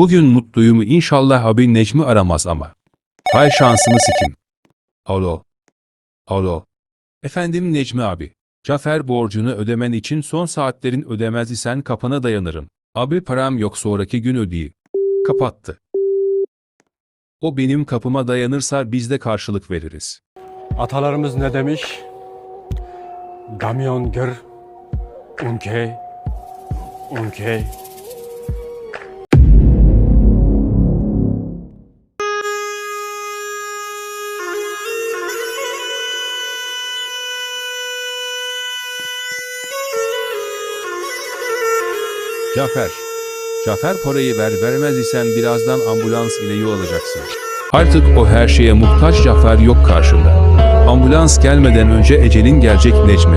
Bugün mutluyum inşallah abi Necmi aramaz ama. Hay şansını sikim. Alo. Alo. Efendim Necmi abi. Cafer borcunu ödemen için son saatlerin ödemez isen kapına dayanırım. Abi param yok sonraki gün ödeyeyim. Kapattı. O benim kapıma dayanırsa biz de karşılık veririz. Atalarımız ne demiş? Gamyon gır, unkey, unkey. Cafer. Cafer parayı ver vermez isen birazdan ambulans ile yol alacaksın. Artık o her şeye muhtaç Cafer yok karşında. Ambulans gelmeden önce ecelin gelecek Necmi.